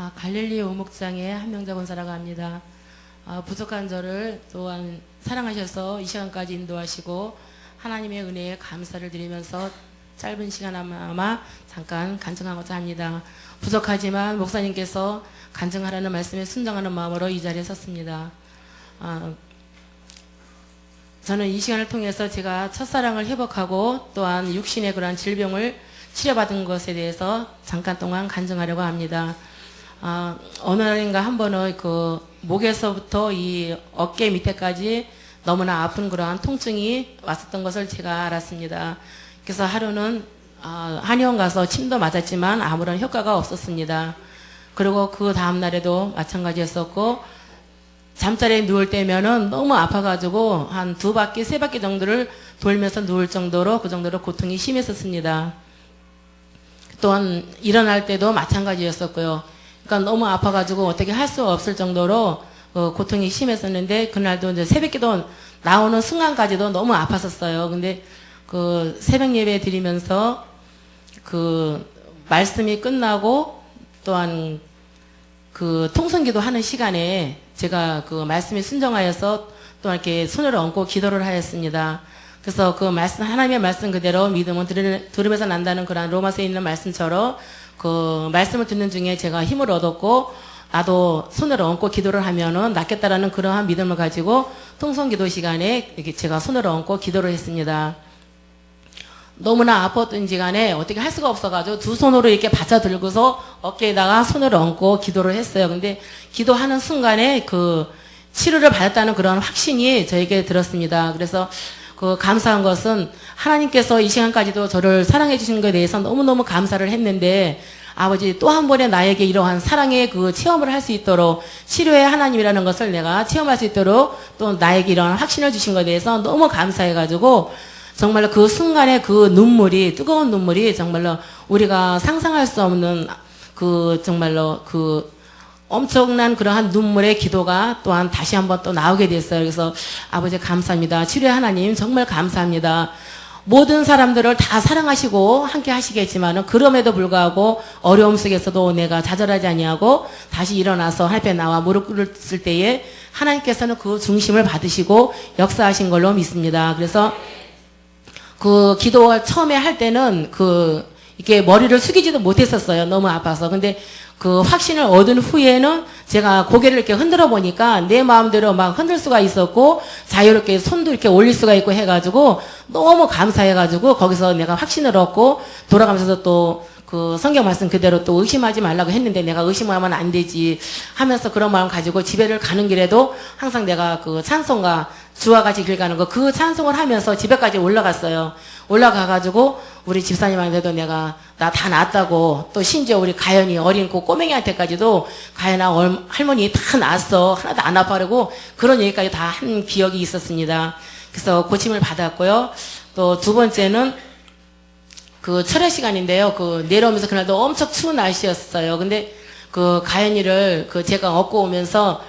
아, 갈릴리 오목장의 한명자 권사라고 합니다. 아, 부족한 저를 또한 사랑하셔서 이 시간까지 인도하시고 하나님의 은혜에 감사를 드리면서 짧은 시간 아마 잠깐 간증하고자 합니다. 부족하지만 목사님께서 간증하라는 말씀에 순종하는 마음으로 이 자리에 섰습니다. 아, 저는 이 시간을 통해서 제가 첫사랑을 회복하고 또한 육신의 그러한 질병을 치료받은 것에 대해서 잠깐 동안 간증하려고 합니다. 아, 어느 날인가 한 번은 그 목에서부터 이 어깨 밑에까지 너무나 아픈 그러한 통증이 왔었던 것을 제가 알았습니다. 그래서 하루는 아, 한의원 가서 침도 맞았지만 아무런 효과가 없었습니다. 그리고 그 다음 날에도 마찬가지였었고 잠자리에 누울 때면은 너무 아파가지고 한 두 바퀴, 세 바퀴 정도를 돌면서 누울 정도로 그 정도로 고통이 심했었습니다. 또한 일어날 때도 마찬가지였었고요. 그러니까 너무 아파가지고 어떻게 할 수 없을 정도로 어, 고통이 심했었는데 그날도 이제 새벽기도 나오는 순간까지도 너무 아팠었어요. 근데 그 새벽 예배 드리면서 그 말씀이 끝나고 또한 그 통성기도 하는 시간에 제가 그 말씀에 순정하여서 또 이렇게 손을 얹고 기도를 하였습니다. 그래서 그 말씀 하나님의 말씀 그대로 믿음은 들으- 들으면서 난다는 그런 로마서에 있는 말씀처럼 그 말씀을 듣는 중에 제가 힘을 얻었고 나도 손을 얹고 기도를 하면은 낫겠다라는 그러한 믿음을 가지고 통성 기도 시간에 이렇게 제가 손을 얹고 기도를 했습니다. 너무나 아팠던지 간에 어떻게 할 수가 없어가지고 두 손으로 이렇게 받쳐 들고서 어깨에다가 손을 얹고 기도를 했어요. 근데 기도하는 순간에 그 치료를 받았다는 그런 확신이 저에게 들었습니다. 그래서 그 감사한 것은 하나님께서 이 시간까지도 저를 사랑해 주신 것에 대해서 너무너무 감사를 했는데 아버지 또 한 번에 나에게 이러한 사랑의 그 체험을 할 수 있도록 치료의 하나님이라는 것을 내가 체험할 수 있도록 또 나에게 이러한 확신을 주신 것에 대해서 너무 감사해가지고 정말로 그 순간에 그 눈물이 뜨거운 눈물이 정말로 우리가 상상할 수 없는 그 정말로 그 엄청난 그러한 눈물의 기도가 또한 다시 한번 또 나오게 됐어요. 그래서 아버지 감사합니다. 치료의 하나님 정말 감사합니다. 모든 사람들을 다 사랑하시고 함께 하시겠지만은 그럼에도 불구하고 어려움 속에서도 내가 좌절하지 아니하고 다시 일어나서 하나님께 나와 무릎 꿇을 때에 하나님께서는 그 중심을 받으시고 역사하신 걸로 믿습니다. 그래서 그 기도를 처음에 할 때는 그 이렇게 머리를 숙이지도 못했었어요. 너무 아파서. 근데 그 확신을 얻은 후에는 제가 고개를 이렇게 흔들어 보니까 내 마음대로 막 흔들 수가 있었고 자유롭게 손도 이렇게 올릴 수가 있고 해가지고 너무 감사해가지고 거기서 내가 확신을 얻고 돌아가면서 또 그 성경 말씀 그대로 또 의심하지 말라고 했는데 내가 의심하면 안 되지 하면서 그런 마음 가지고 집에를 가는 길에도 항상 내가 그 찬송가 주와 같이 길 가는 거 그 찬송을 하면서 집에까지 올라갔어요. 올라가가지고 우리 집사님한테도 내가 나다 낫다고 또 심지어 우리 가연이 어린 그 꼬맹이한테까지도 가연아 얼- 할머니 다 낫어 하나도 안 아파라고 그런 얘기까지 다 한 기억이 있었습니다. 그래서 고침을 받았고요. 또 두 번째는 그 철야 시간인데요. 그 내려오면서 그날도 엄청 추운 날씨였어요. 근데 그 가연이를 그 제가 업고 오면서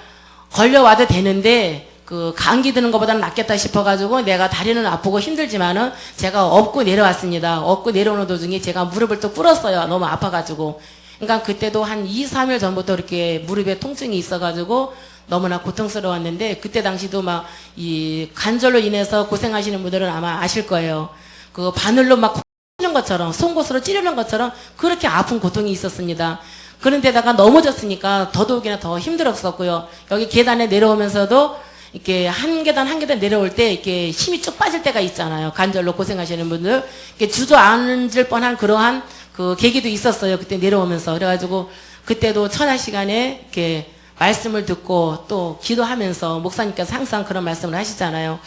걸려와도 되는데 그 감기 드는 것보다는 낫겠다 싶어가지고 내가 다리는 아프고 힘들지만은 제가 업고 내려왔습니다. 업고 내려오는 도중에 제가 무릎을 또 꿇었어요. 너무 아파가지고. 그러니까 그때도 한 2, 3일 전부터 이렇게 무릎에 통증이 있어가지고 너무나 고통스러웠는데 그때 당시도 막 이 관절로 인해서 고생하시는 분들은 아마 아실 거예요. 그 바늘로 막 찌르는 것처럼 송곳으로 찌르는 것처럼 그렇게 아픈 고통이 있었습니다. 그런데다가 넘어졌으니까 더더욱이나 더 힘들었었고요. 여기 계단에 내려오면서도 이렇게 한 계단 한 계단 내려올 때 이렇게 힘이 쭉 빠질 때가 있잖아요. 관절로 고생하시는 분들 이렇게 주저앉을 뻔한 그러한 그 계기도 있었어요. 그때 내려오면서 그래가지고 그때도 천하 시간에 이렇게 말씀을 듣고 또 기도하면서 목사님께서 항상 그런 말씀을 하시잖아요.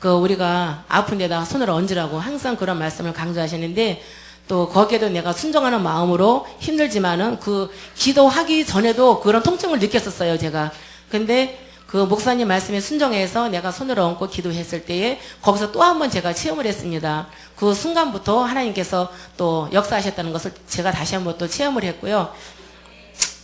그 우리가 아픈 데다가 손을 얹으라고 항상 그런 말씀을 강조하시는데 또 거기에도 내가 순종하는 마음으로 힘들지만은 그 기도하기 전에도 그런 통증을 느꼈었어요, 제가. 근데 그 목사님 말씀에 순종해서 내가 손을 얹고 기도했을 때에 거기서 또 한 번 제가 체험을 했습니다. 그 순간부터 하나님께서 또 역사하셨다는 것을 제가 다시 한번 또 체험을 했고요.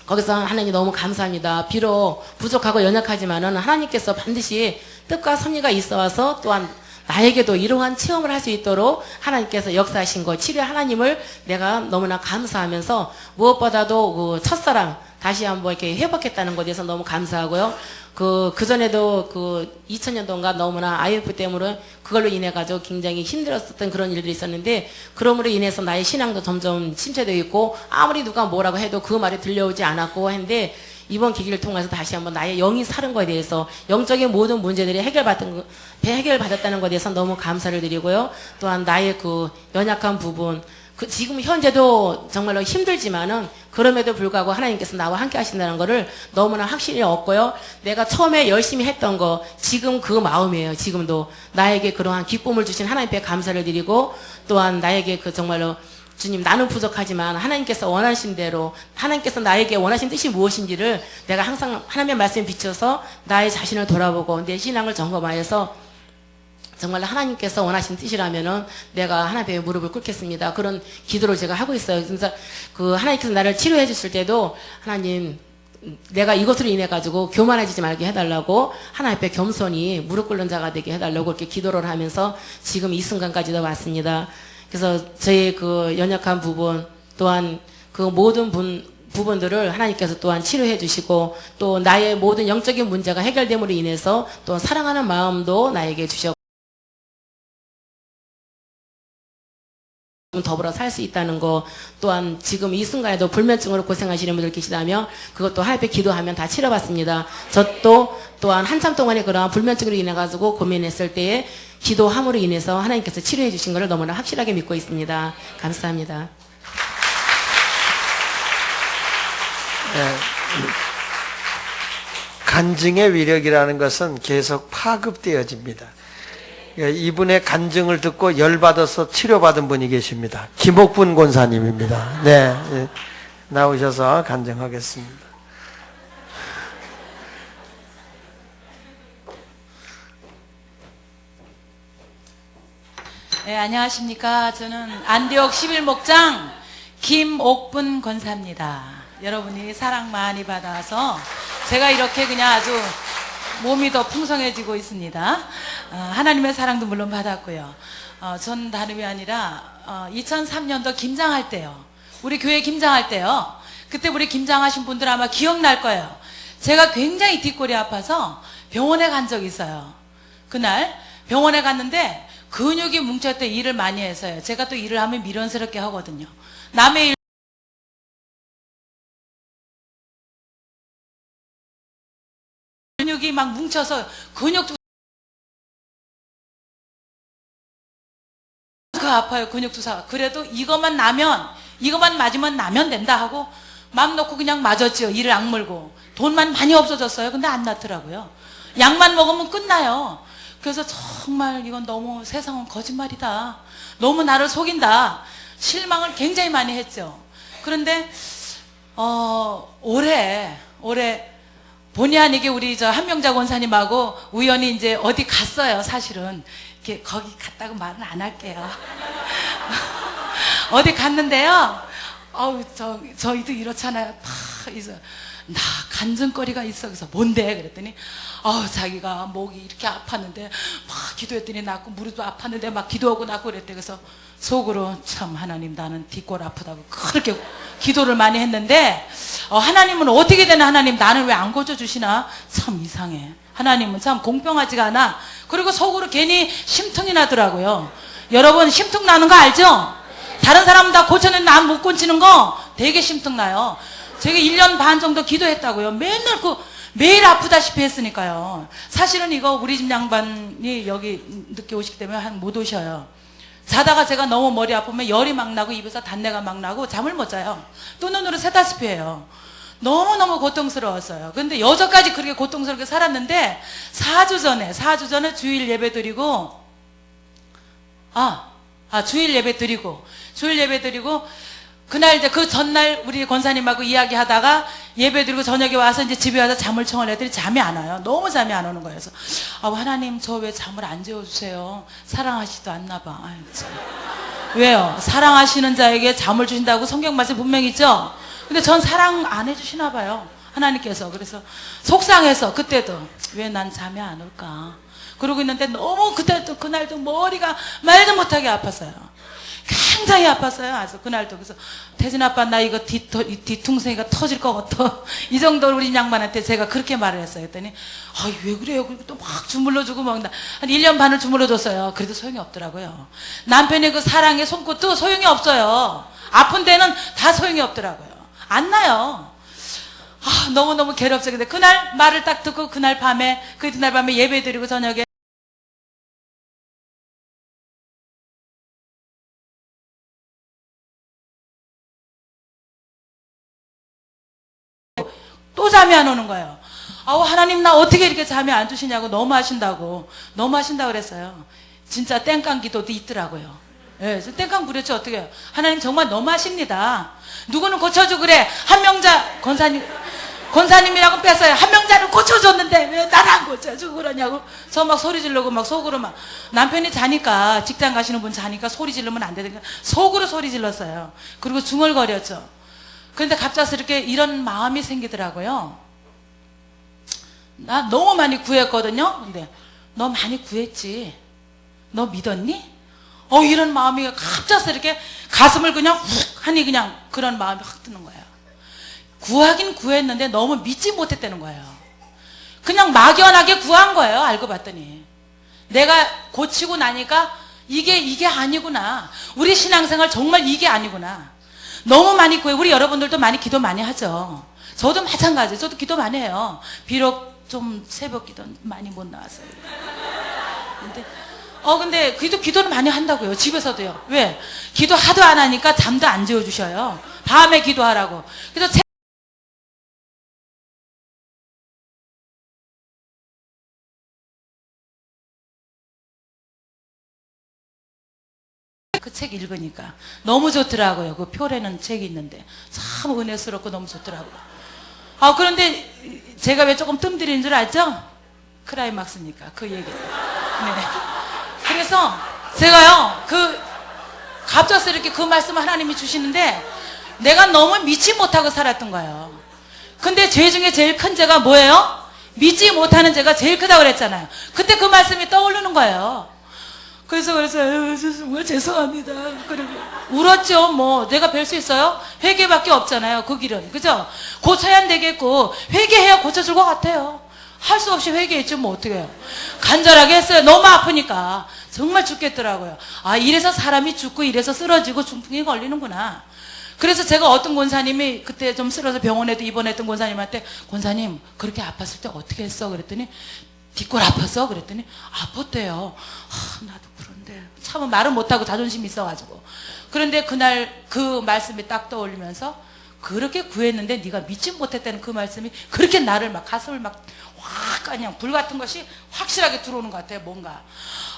거기서 하나님 너무 감사합니다. 비록 부족하고 연약하지만은 하나님께서 반드시 뜻과 섭리가 있어 와서 또한 나에게도 이러한 체험을 할 수 있도록 하나님께서 역사하신 거 치료 하나님을 내가 너무나 감사하면서 무엇보다도 그 첫사랑 다시 한번 이렇게 회복했다는 것에 대해서 너무 감사하고요. 그, 그전에도 그 2000년도인가 너무나 IF 때문에 그걸로 인해가지고 굉장히 힘들었었던 그런 일들이 있었는데, 그러므로 인해서 나의 신앙도 점점 침체되어 있고, 아무리 누가 뭐라고 해도 그 말이 들려오지 않았고 했는데, 이번 계기를 통해서 다시 한번 나의 영이 사는 것에 대해서 영적인 모든 문제들이 해결받은 거- 해결받았다는 것에 대해서 너무 감사를 드리고요. 또한 나의 그 연약한 부분 그 지금 현재도 정말로 힘들지만은 그럼에도 불구하고 하나님께서 나와 함께 하신다는 것을 너무나 확실히 얻고요. 내가 처음에 열심히 했던 거 지금 그 마음이에요. 지금도 나에게 그러한 기쁨을 주신 하나님께 감사를 드리고 또한 나에게 그 정말로 주님 나는 부족하지만 하나님께서 원하신 대로 하나님께서 나에게 원하신 뜻이 무엇인지를 내가 항상 하나님의 말씀에 비춰서 나의 자신을 돌아보고 내 신앙을 점검하여서 정말 하나님께서 원하신 뜻이라면은 내가 하나님의 무릎을 꿇겠습니다. 그런 기도를 제가 하고 있어요. 그래서 그 하나님께서 나를 치료해 주실 때도 하나님 내가 이것으로 인해 가지고 교만해지지 말게 해달라고 하나님 앞에 겸손히 무릎 꿇는 자가 되게 해달라고 이렇게 기도를 하면서 지금 이 순간까지도 왔습니다. 그래서 저의 그 연약한 부분 또한 그 모든 분 부분들을 하나님께서 또한 치료해 주시고 또 나의 모든 영적인 문제가 해결됨으로 인해서 또 사랑하는 마음도 나에게 주셨고 더불어 살 수 있다는 거 또한 지금 이 순간에도 불면증으로 고생하시는 분들 계시다면 그것도 하나님께 기도하면 다 치료받습니다. 저도 또한 한참 동안에 그러한 불면증으로 인해 가지고 고민했을 때에 기도함으로 인해서 하나님께서 치료해 주신 것을 너무나 확실하게 믿고 있습니다. 감사합니다. 예. 간증의 위력이라는 것은 계속 파급되어집니다. 예, 이분의 간증을 듣고 열받아서 치료받은 분이 계십니다. 김옥분 권사님입니다. 네, 예, 나오셔서 간증하겠습니다. 네, 안녕하십니까. 저는 안디옥 11목장 김옥분 권사입니다. 여러분이 사랑 많이 받아서 제가 이렇게 그냥 아주 몸이 더 풍성해지고 있습니다. 어, 하나님의 사랑도 물론 받았고요. 어, 전 다름이 아니라 어, 2003년도 김장할 때요. 우리 교회 김장할 때요. 그때 우리 김장하신 분들 아마 기억날 거예요. 제가 굉장히 뒷골이 아파서 병원에 간 적이 있어요. 그날 병원에 갔는데 근육이 뭉쳤을 때 일을 많이 해서요. 제가 또 일을 하면 미련스럽게 하거든요. 남의 일 근육이 막 뭉쳐서 근육도 그 아파요 근육 투사 그래도 이것만 나면 이것만 맞으면 나면 된다 하고 마음 놓고 그냥 맞았죠 이를 악물고. 돈만 많이 없어졌어요. 근데 안 낫더라고요. 약만 먹으면 끝나요. 그래서 정말 이건 너무 세상은 거짓말이다. 너무 나를 속인다. 실망을 굉장히 많이 했죠. 그런데 어 올해 올해 본의 아니게 우리 저 한명자 권사님하고 우연히 이제 어디 갔어요, 사실은. 이렇게 거기 갔다고 말은 안 할게요. 어디 갔는데요. 어우, 저, 저희도 이렇잖아요. 다, 있어. 나 간증거리가 있어. 그래서 뭔데? 그랬더니, 어 자기가 목이 이렇게 아팠는데, 막 기도했더니 낫고, 무릎도 아팠는데 막 기도하고 낫고 그랬대. 그래서 속으로 참 하나님 나는 뒷골 아프다고 그렇게 기도를 많이 했는데, 어, 하나님은 어떻게 되나 하나님 나는 왜 안 고쳐주시나? 참 이상해. 하나님은 참 공평하지가 않아. 그리고 속으로 괜히 심통이 나더라고요. 여러분 심통 나는 거 알죠? 다른 사람은 다 고쳤는데 난못 고치는 거 되게 심통 나요. 제가 1년 반 정도 기도했다고요. 맨날 그 매일 아프다시피 했으니까요. 사실은 이거 우리 집 양반이 여기 늦게 오시기 때문에 한 못 오셔요. 자다가 제가 너무 머리 아프면 열이 막 나고 입에서 단내가 막 나고 잠을 못 자요. 또 눈으로 새다시피 해요. 너무너무 고통스러웠어요. 근데 여전까지 그렇게 고통스럽게 살았는데 4주 전에 4주 전에 주일 예배 드리고 아, 아 주일 예배 드리고 주일 예배 드리고 그날 이제 그 전날 우리 권사님하고 이야기하다가 예배 드리고 저녁에 와서 이제 집에 와서 잠을 청을 했더니 잠이 안 와요. 너무 잠이 안 오는 거예요. 그래서 아 하나님 저 왜 잠을 안 재워주세요? 사랑하시도 않나 봐. 아유, 참. 왜요? 사랑하시는 자에게 잠을 주신다고 성경 말씀 분명히 있죠? 근데 전 사랑 안 해주시나 봐요. 하나님께서. 그래서 속상해서 그때도 왜 난 잠이 안 올까? 그러고 있는데 너무 그날도 그날도 머리가 말도 못하게 아팠어요. 굉장히 아팠어요. 아주 그날도 그래서 태진 아빠 나 이거 뒤, 이 뒤통수가 터질 것 같아. 이 정도로 우리 양반한테 제가 그렇게 말을 했어요. 했더니 아이 왜 그래요? 그리고 또 막 주물러주고 막한 1년 반을 주물러줬어요. 그래도 소용이 없더라고요. 남편의 그 사랑의 손끝도 소용이 없어요. 아픈 데는 다 소용이 없더라고요. 안 나요. 아, 너무너무 괴롭죠. 근데 그날 말을 딱 듣고 그날 밤에, 그 이튿날 밤에 예배 드리고 저녁에 안 오는 거예요. 아우, 하나님 나 어떻게 이렇게 잠이 안 주시냐고 너무 하신다고. 너무 하신다고 그랬어요. 진짜 땡깡 기도도 있더라고요. 예, 땡깡 부렸죠. 어떻게 해요? 하나님 정말 너무 하십니다. 누구는 고쳐주고 그래. 한 명자, 권사님, 권사님이라고 뺐어요. 한 명자를 고쳐줬는데 왜 나를 안 고쳐주고 그러냐고. 저 막 소리 지르고 막 속으로 막 남편이 자니까 직장 가시는 분 자니까 소리 지르면 안 되니까 속으로 소리 질렀어요. 그리고 중얼거렸죠. 그런데 갑작스럽게 이런 마음이 생기더라고요. 나 너무 많이 구했거든요. 근데 너 많이 구했지. 너 믿었니? 어 이런 마음이 갑작스럽게 가슴을 그냥 훅 하니 그냥 그런 마음이 확 드는 거예요. 구하긴 구했는데 너무 믿지 못했다는 거예요. 그냥 막연하게 구한 거예요. 알고 봤더니 내가 고치고 나니까 이게 이게 아니구나. 우리 신앙생활 정말 이게 아니구나. 너무 많이 구해. 우리 여러분들도 많이 기도 많이 하죠. 저도 마찬가지. 저도 기도 많이 해요. 비록 좀 새벽 기도 많이 못 나왔어요. 근데 어 근데 기도 기도는 많이 한다고요. 집에서도요. 왜? 기도 하도 안 하니까 잠도 안 재워 주셔요. 밤에 기도하라고. 그래서 책- 그책 읽으니까 너무 좋더라고요. 그 표라는 책이 있는데 참 은혜스럽고 너무 좋더라고요. 아 그런데 제가 왜 조금 뜸들이는 줄 알죠? 크라이막스니까 그 얘기. 네. 그래서 제가요 그 갑작스럽게 그 말씀 하나님이 주시는데 내가 너무 믿지 못하고 살았던 거예요. 근데 죄 중에 제일 큰 죄가 뭐예요? 믿지 못하는 죄가 제일 크다고 그랬잖아요. 그때 그 말씀이 떠오르는 거예요. 그래서 그래서 저 정말 죄송합니다. 그리고 울었죠. 뭐 내가 뵐 수 있어요? 회개밖에 없잖아요. 그 길은 그죠? 고쳐야 안 되겠고 회개해야 고쳐줄 것 같아요. 할 수 없이 회개했죠. 뭐 어떻게 해요? 간절하게 했어요. 너무 아프니까 정말 죽겠더라고요. 아 이래서 사람이 죽고 이래서 쓰러지고 중풍이 걸리는구나. 그래서 제가 어떤 권사님이 그때 좀 쓰러서 병원에도 입원했던 권사님한테 권사님 그렇게 아팠을 때 어떻게 했어? 그랬더니 뒷골 아팠어? 그랬더니 아팠대요. 아, 나도 그런데 참 말은 못하고 자존심이 있어가지고 그런데 그날 그 말씀이 딱 떠올리면서 그렇게 구했는데 네가 믿지 못했다는 그 말씀이 그렇게 나를 막 가슴을 막 확 그냥 불 같은 것이 확실하게 들어오는 것 같아요 뭔가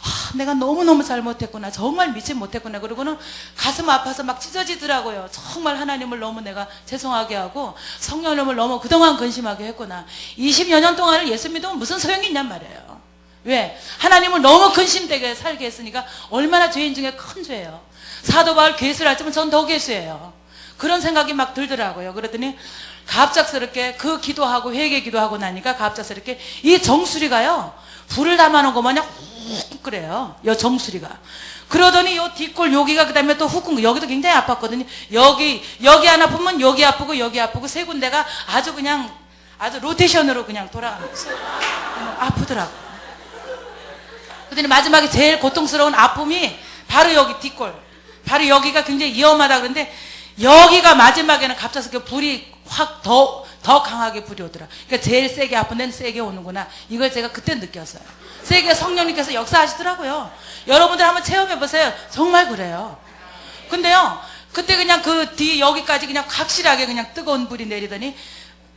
아, 내가 너무너무 잘못했구나. 정말 믿지 못했구나. 그러고는 가슴 아파서 막 찢어지더라고요. 정말 하나님을 너무 내가 죄송하게 하고 성령님을 너무 그동안 근심하게 했구나. 20여 년 동안을 예수 믿으면 무슨 소용이 있냔 말이에요. 왜? 하나님을 너무 근심되게 살게 했으니까 얼마나 죄인 중에 큰 죄예요. 사도 바울 괴수를 하지만 전 더 괴수예요. 그런 생각이 막 들더라고요. 그랬더니 갑작스럽게 그 기도하고 회개 기도하고 나니까 갑작스럽게 이 정수리가요 불을 담아놓은 것 마냥 훅 그래요 요 정수리가 그러더니 요 뒷골 여기가 그 다음에 또훅 여기도 굉장히 아팠거든요 여기 여기 안 아프면 여기 아프고 여기 아프고 세 군데가 아주 그냥 아주 로테이션으로 그냥 돌아가면서 아프더라고 그랬더니 마지막에 제일 고통스러운 아픔이 바로 여기 뒷골 바로 여기가 굉장히 위험하다 그런데 여기가 마지막에는 갑작스럽게 불이 확 더, 더 강하게 불이 오더라. 그러니까 제일 세게 아픈 데는 세게 오는구나. 이걸 제가 그때 느꼈어요. 세게 성령님께서 역사하시더라고요. 여러분들 한번 체험해 보세요. 정말 그래요. 근데요, 그때 그냥 그 뒤 여기까지 그냥 확실하게 그냥 뜨거운 불이 내리더니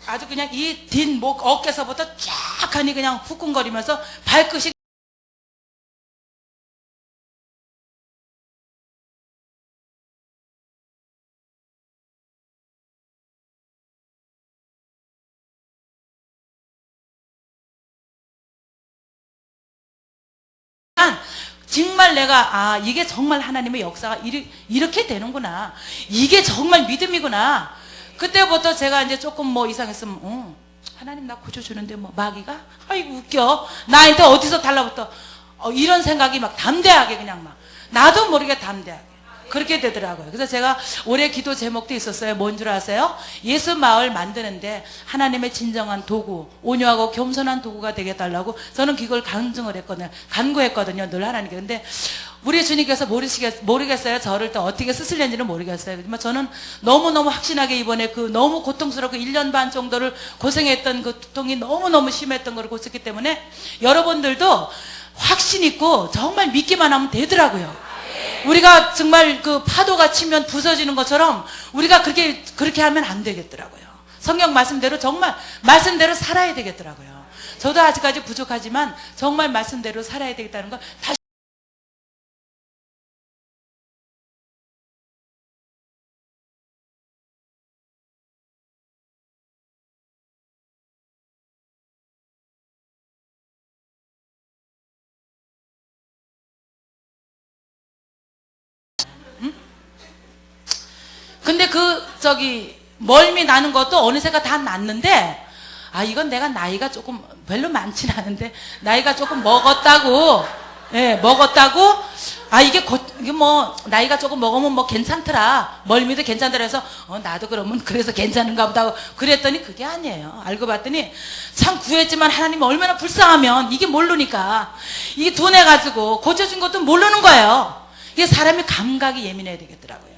아주 그냥 이 뒷목 어깨서부터 쫙 하니 그냥 후끈거리면서 발끝이 정말 내가 아 이게 정말 하나님의 역사가 이리, 이렇게 되는구나. 이게 정말 믿음이구나. 그때부터 제가 이제 조금 뭐 이상했으면 어, 하나님 나 고쳐주는데 뭐 마귀가? 아이고 웃겨. 나한테 어디서 달라붙어? 어, 이런 생각이 막 담대하게 그냥 막. 나도 모르게 담대하게 그렇게 되더라고요. 그래서 제가 올해 기도 제목도 있었어요. 뭔 줄 아세요? 예수 마을 만드는데 하나님의 진정한 도구, 온유하고 겸손한 도구가 되게 달라고 저는 그걸 간증을 했거든요. 간구했거든요. 늘 하나님께. 근데 우리 주님께서 모르시겠, 모르겠어요. 저를 또 어떻게 쓰실는지는 모르겠어요. 하지만 저는 너무너무 확신하게 이번에 그 너무 고통스럽고 1년 반 정도를 고생했던 그 두통이 너무너무 심했던 걸 고쳤기 때문에 여러분들도 확신 있고 정말 믿기만 하면 되더라고요. 우리가 정말 그 파도가 치면 부서지는 것처럼 우리가 그렇게 그렇게 하면 안 되겠더라고요. 성경 말씀대로 정말 말씀대로 살아야 되겠더라고요. 저도 아직까지 부족하지만 정말 말씀대로 살아야 되겠다는 걸 다시 저기 멀미 나는 것도 어느새가 다 났는데 아 이건 내가 나이가 조금 별로 많진 않은데 나이가 조금 먹었다고 예 먹었다고? 아 이게 곧 이게 뭐 나이가 조금 먹으면 뭐 괜찮더라. 멀미도 괜찮더라 해서 어 나도 그러면 그래서 괜찮은가 보다 그랬더니 그게 아니에요. 알고 봤더니 참 구했지만 하나님 얼마나 불쌍하면 이게 모르니까. 이게 둔해 가지고 고쳐준 것도 모르는 거예요. 이게 사람이 감각이 예민해야 되겠더라고요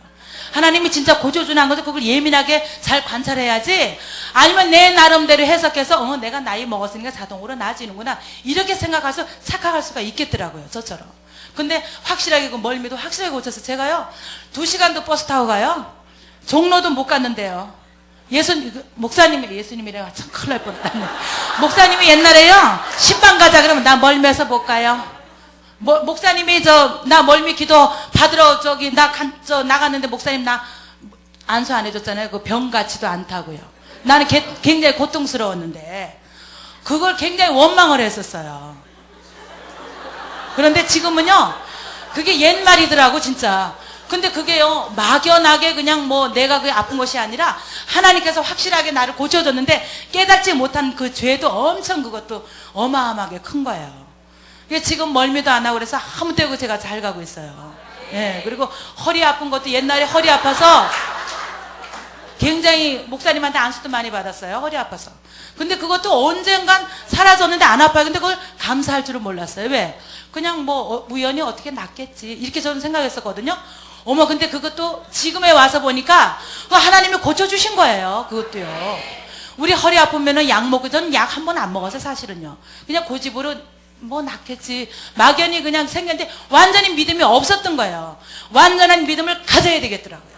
하나님이 진짜 고쳐주는 것을 그걸 예민하게 잘 관찰해야지. 아니면 내 나름대로 해석해서 어 내가 나이 먹었으니까 자동으로 나아지는구나. 이렇게 생각해서 착각할 수가 있겠더라고요 저처럼. 근데 확실하게 그 멀미도 확실하게 고쳐서 제가요 두 시간도 버스 타고 가요. 종로도 못 갔는데요. 예수님 그 목사님이 예수님이래요. 참 큰일 날 뻔했네. 목사님이 옛날에요. 신방 가자 그러면 나 멀미해서 못 가요 뭐, 목사님이 저 나 멀미 기도 받으러 저기 나 간 저 나갔는데 목사님 나 안수 안 해줬잖아요. 그 병 같지도 않다고요. 나는 개- 굉장히 고통스러웠는데 그걸 굉장히 원망을 했었어요. 그런데 지금은요 그게 옛말이더라고 진짜. 근데 그게요 막연하게 그냥 뭐 내가 그게 아픈 것이 아니라 하나님께서 확실하게 나를 고쳐줬는데 깨닫지 못한 그 죄도 엄청 그것도 어마어마하게 큰 거예요. 지금 멀미도 안 하고 그래서 아무 때고 제가 잘 가고 있어요. 예, 그리고 허리 아픈 것도 옛날에 허리 아파서 굉장히 목사님한테 안수도 많이 받았어요. 허리 아파서. 근데 그것도 언젠간 사라졌는데 안 아파요. 근데 그걸 감사할 줄은 몰랐어요. 왜? 그냥 뭐 어, 우연히 어떻게 낫겠지. 이렇게 저는 생각했었거든요. 어머, 근데 그것도 지금에 와서 보니까 그 하나님이 고쳐주신 거예요. 그것도요. 우리 허리 아프면은 약 먹고 저는 약 한 번 안 먹어서 사실은요. 그냥 고집으로 뭐 낫겠지. 막연히 그냥 생겼는데 완전히 믿음이 없었던 거예요. 완전한 믿음을 가져야 되겠더라고요.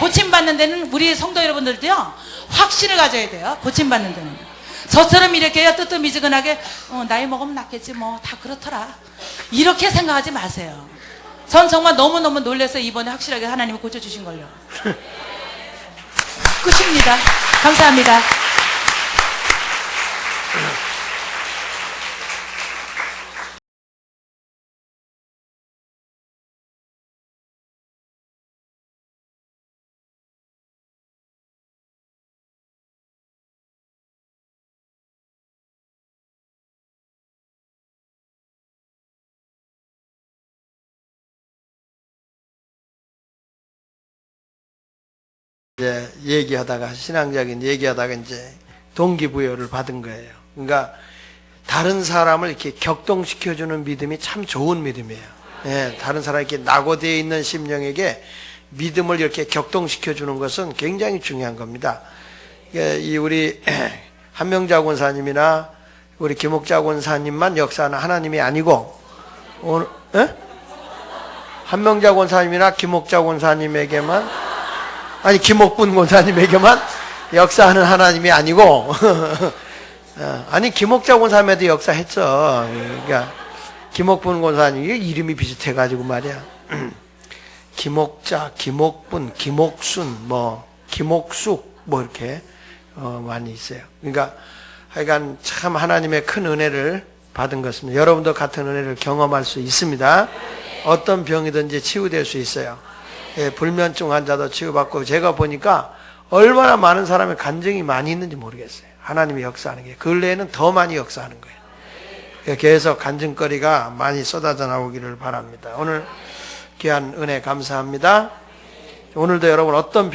고침받는 데는 우리 성도 여러분들도요, 확신을 가져야 돼요. 고침받는 데는. 저처럼 이렇게요, 뜨뜻미지근하게, 어, 나이 먹으면 낫겠지, 뭐, 다 그렇더라. 이렇게 생각하지 마세요. 전 정말 너무너무 놀라서 이번에 확실하게 하나님이 고쳐주신 걸요. 끝입니다. 감사합니다. 이제 얘기하다가 신앙적인 얘기하다가 이제 동기부여를 받은 거예요. 그러니까 다른 사람을 이렇게 격동시켜주는 믿음이 참 좋은 믿음이에요. 예, 다른 사람 이렇게 낙오되어 있는 심령에게 믿음을 이렇게 격동시켜주는 것은 굉장히 중요한 겁니다. 예, 이 우리 한명자 권사님이나 우리 김옥자 권사님만 역사하는 하나님이 아니고 오늘 예? 한명자 권사님이나 김옥자 권사님에게만 아니 김옥분 권사님에게만 역사하는 하나님이 아니고 어, 아니 김옥자 권사님에도 역사했죠. 그러니까 김옥분 권사님이 이름이 비슷해가지고 말이야. 김옥자, 김옥분, 김옥순, 뭐 김옥숙 뭐 이렇게 어, 많이 있어요. 그러니까 하여간 참 하나님의 큰 은혜를 받은 것입니다. 여러분도 같은 은혜를 경험할 수 있습니다. 어떤 병이든지 치유될 수 있어요. 예, 불면증 환자도 치유받고 제가 보니까 얼마나 많은 사람의 간증이 많이 있는지 모르겠어요. 하나님이 역사하는 게 근래에는 더 많이 역사하는 거예요. 그러니까 계속 간증거리가 많이 쏟아져 나오기를 바랍니다. 오늘 귀한 은혜 감사합니다. 오늘도 여러분 어떤 병